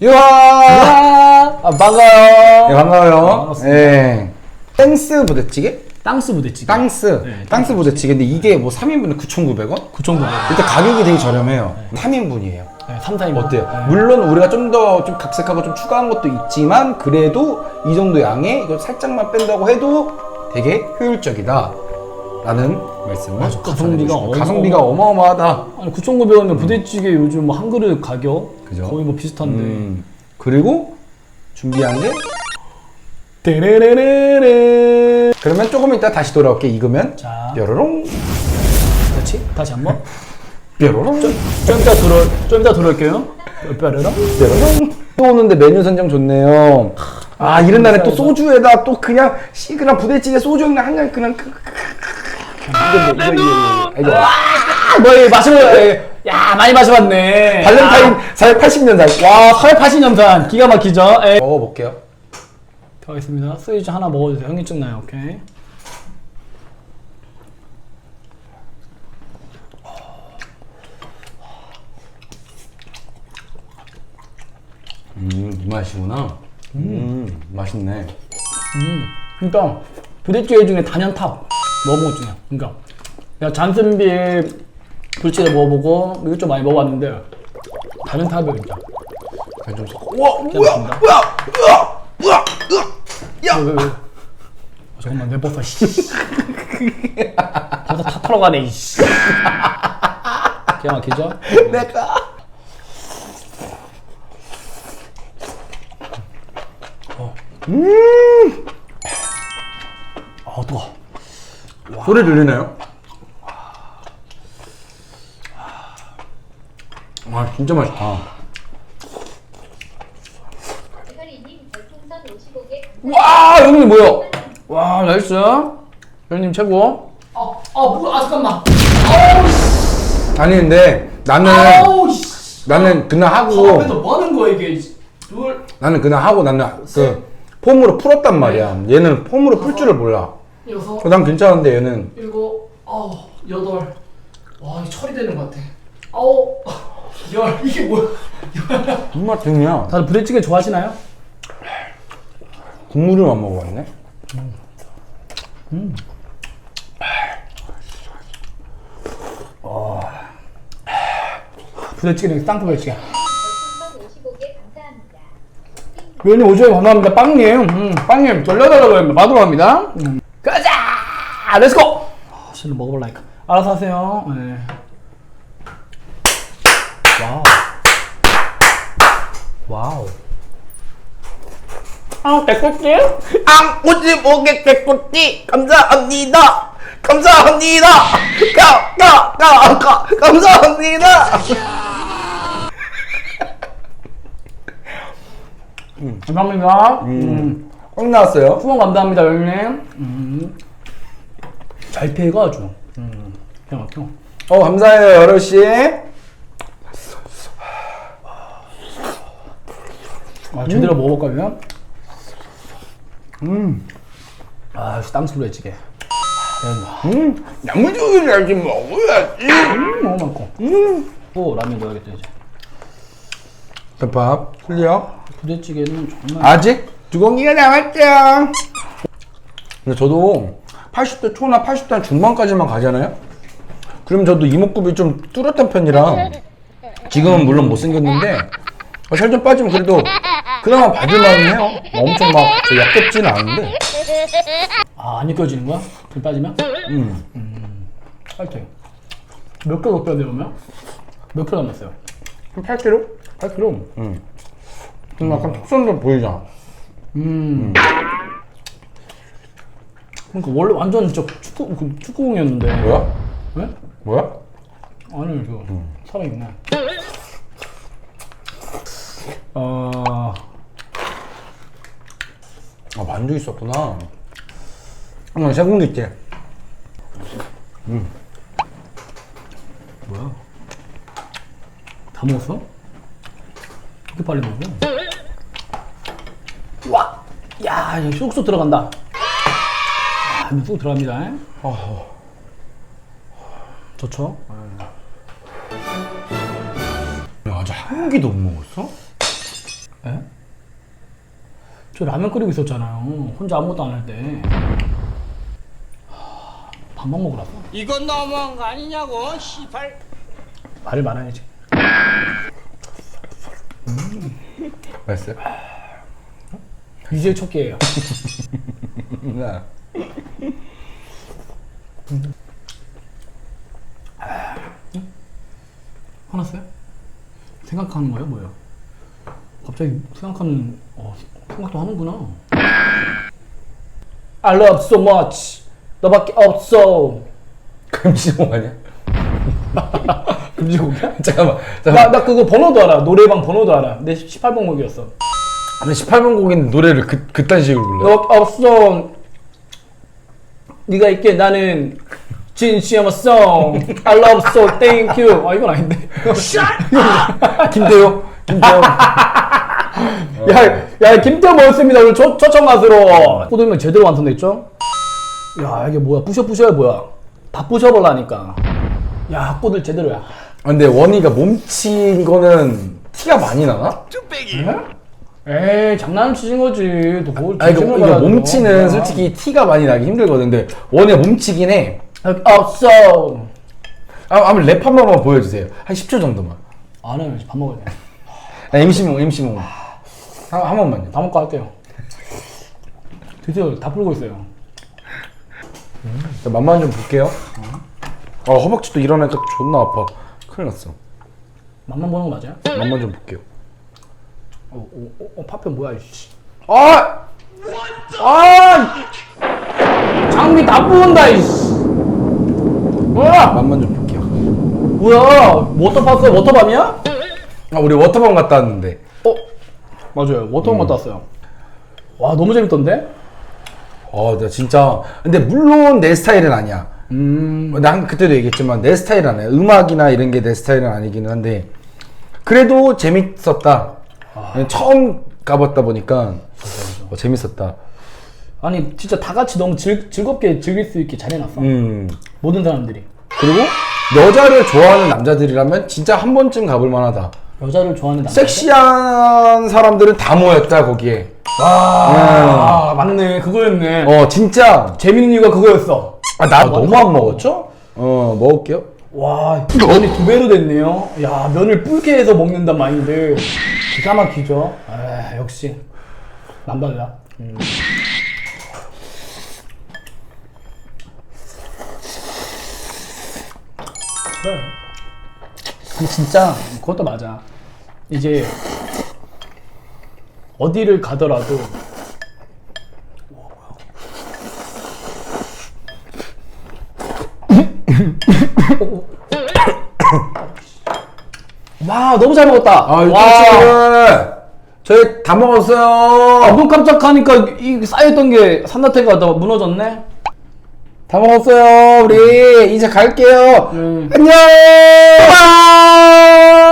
유하! 아, 반가워요. 네, 반가워요. 반갑습니다. 예. 땡스 부대찌개? 땅스 부대찌개. 땅스. 네, 땅스 부대찌개인데 이게 뭐 3인분에 9,900원? 그 정도. 일단 가격이 되게 저렴해요. 3인분이에요. 네, 3, 4인. 어때요? 물론 우리가 좀 더 좀 각색하고 좀 추가한 것도 있지만 그래도 이 정도 양에 이거 살짝만 뺀다고 해도 되게 효율적이다. 라는 말씀을 맞아, 가성비가 싶어요. 가성비가 어마어마하다. 아니 9,900원이면 부대찌개 요즘 뭐 한 그릇 가격 그죠? 거의 뭐 비슷한데. 음, 그리고 준비한 게 데레레레레. 그러면 조금 이따 다시 돌아올게 익으면 자, 뾰로롱 그렇지. 다시 한 번. 뾰로롱 좀 이따 들어, 좀 이따 들어올게요. 뼈려라. 뾰로롱 또 오는데 메뉴 선정 좋네요. 아 이런 날에 또 소주에다 또 그냥 씨 그냥 부대찌개 소주 그냥 한잔 그냥 그- 그- 그- 이거 뭐, 이거 이거 이거 이거 아, 뭐 마셔. 야, 많이 마셔봤네. 발렌타인 480년산 와, 880년산 기가 막히죠? 에. 먹어볼게요. 가겠습니다. 스위치 하나 먹어주세요. 현기증 나요. 오케이. 음, 이 맛이구나. 음, 맛있네. 음, 그러니까 부대찌개 중에 단연탑 것 중에. 그러니까 내가 잔슨비 불치를 먹어보고 이것 좀 많이 먹어봤는데 단연탑이야 진짜. 그냥 좀 섞어. 우와, 뭐야, 괜찮습니다. 뭐야, 으아, 야. 왜, 왜, 왜. 아, 잠깐만 내 버섯 씨. 버섯 다 털어가네 이씨. 기가 막히죠? 내가. 아 소리 들리나요? 아, 진짜 맛있다. 대가리님 별풍선 55개 와 여기 뭐야? 와 나이스. 형님 최고. 어, 어, 아 잠깐만. 아니 근데 나는 아우 씨. 나는 그날 하고 처음에도 뭐 하는 거야 이게? 둘, 나는 그날 하고 나는 그 폼으로 풀었단 말이야. 얘는 폼으로 풀 줄을 몰라. 여섯, 어, 난 괜찮은데 얘는 일곱, 아홉, 여덟. 와, 이 처리 되는 것 같아. 아홉, 열. 이게 뭐야? 정말 등이야. 다들 부대찌개 좋아하시나요? 국물을만 먹어봤네. 부대찌개는 쌍꺼 부대찌개. 별풍선 55개 감사합니다. 위원님 오주에 감사합니다. 빵님, 음, 빵님 돌려달라고 합니다. 받으러 갑니다. 음. 가자! 렛츠고! 아, 실로 먹어볼라니까. 알아서 하세요. 네. 와우. 와우. 아, 개꿀지? 앙 오지 모게 개꿀띠 감사합니다. 감사합니다. 가 가 가 가 감사합니다. 감사합니다. 음. 꽉 나왔어요. 후원 감사합니다, 형님. 음. 잘 피해가지고. 음. 그냥 막혀. 어 감사해요 여러 씨. 아, 제대로 먹어볼까, 그냥? 음. 아, 역시 땅수 부대찌개. 음 양무지를 좀 먹어야지. 음, 너무 많고. 음. 또 라면 넣어야겠다, 이제. 밥 풀려. 부대찌개는 정말. 아직 두 공기가 남았죠. 근데 저도 80대 초나 80대 중반까지만 가잖아요. 그럼 저도 이목구비 좀 뚜렷한 편이라 지금은 물론 못생겼는데 살 좀 빠지면 그래도 그나마 봐줄만은 해요. 엄청 막 역겹지는 않은데. 아, 안 익혀지는 거야? 불 빠지면? 음. 파이팅. 몇 킬로 빼야 되면? 몇 킬로 남았어요? 한 8kg? 8킬로. 응. 좀 약간 턱선도 보이잖아. 음. 그러니까 원래 완전 저 축구 그 축구공이었는데. 뭐야? 왜? 뭐야? 아니 저 살아있네. 어. 아 만두 있었구나. 한번 세 공기 있지. 뭐야? 다 먹었어? 이렇게 빨리 먹어? 와! 야, 이거 쑥쑥 들어간다. 아, 이거 쑥 들어갑니다. 좋죠? 야, 아직 한 공기도 못 먹었어? 에? 저 라면 끓이고 있었잖아요. 혼자 아무것도 안 할 때. 하, 밥만 먹으러 왔어. 이건 너무한 거 아니냐고 시발 말을 말아야지. 맛있어요? 이제 첫 끼예요. 네. 화났어요? 생각하는 거예요, 뭐예요? 갑자기 생각하는 어, 생각도 하는구나. I love so much. 너밖에 없어. 금시몽 아니야? 금지곡이야? 잠깐만. 나, 잠깐만. 나 그거 번호도 알아. 노래방 번호도 알아. 내 18번 곡이었어. 근데 18번 곡인 노래를 그, 그딴 식으로 불러. 너밖에 없어. 네가 있게 나는 진심의 song. I love so thank you. 아 이건 아닌데. 김태호? 김태호? 야, 야 김태호 모였습니다. 오늘 초, 초청 가수로. 호동이면 제대로 완성됐죠? 야 이게 뭐야? 부셔 부셔야 뭐야? 다 부셔버라니까. 야 학고들 제대로야. 아, 근데 원희가 몸친 거는 티가 많이 나나? 뚝배기 에이 장난을 치신 거지. 또 그걸 아니, 진심으로 이거, 이거 받아들여. 몸치는 뭐야. 솔직히 티가 많이 나기 힘들거든. 근데 원희가 몸치긴 해. 없어. 아, 한번 랩한 번만 보여주세요. 한 10초 정도만. 안 해요. 밥 먹어야 돼. 아, MC몽, MC몽. 한, 한 번만요. 다 먹고 할게요. 드디어 다 풀고 있어요. 자, 맛만 좀 볼게요. 아, 허벅지도 일어나니까 존나 아파. 큰일 났어. 맛만 보는 거 맞아요? 맛만 좀 볼게요. 어, 어, 어, 어 파편 뭐야 이씨. 아! 아! 장비 다 부은다 이씨. 뭐야? 맛만 좀 볼게요. 뭐야? 워터파크 워터밤이야? 아, 우리 워터밤 갔다 왔는데. 어? 맞아요. 워터밤 갔다 왔어요. 와 너무 재밌던데? 어, 나 진짜. 근데 물론 내 스타일은 아니야. 음. 난 그때도 얘기했지만 내 스타일은 아니야. 음악이나 이런 게 내 스타일은 아니기는 한데. 그래도 재밌었다. 처음 가봤다 보니까 어, 재밌었다. 아니 진짜 다 같이 너무 즐, 즐겁게 즐길 수 있게 잘 해놨어. 음. 모든 사람들이 그리고 여자를 좋아하는 남자들이라면 진짜 한 번쯤 가볼 만하다. 여자를 좋아하는 남자. 섹시한 사람들은 다 모였다 거기에. 아 맞네 그거였네. 어 진짜. 재밌는 이유가 그거였어. 아 나 너무 안 먹었죠? 어 먹을게요. 와 면이 두 배로 됐네요. 야 면을 불게 해서 먹는단 마인드 기가 막히죠. 아 역시 남달라. 음. 근데 진짜 그것도 맞아. 이제 어디를 가더라도 와 너무 잘 먹었다. 아 와. 저희 다 먹었어요. 아, 눈 깜짝하니까 이 쌓였던 게 산나태가 더 무너졌네. 다 먹었어요. 우리 이제 갈게요. 음. 안녕.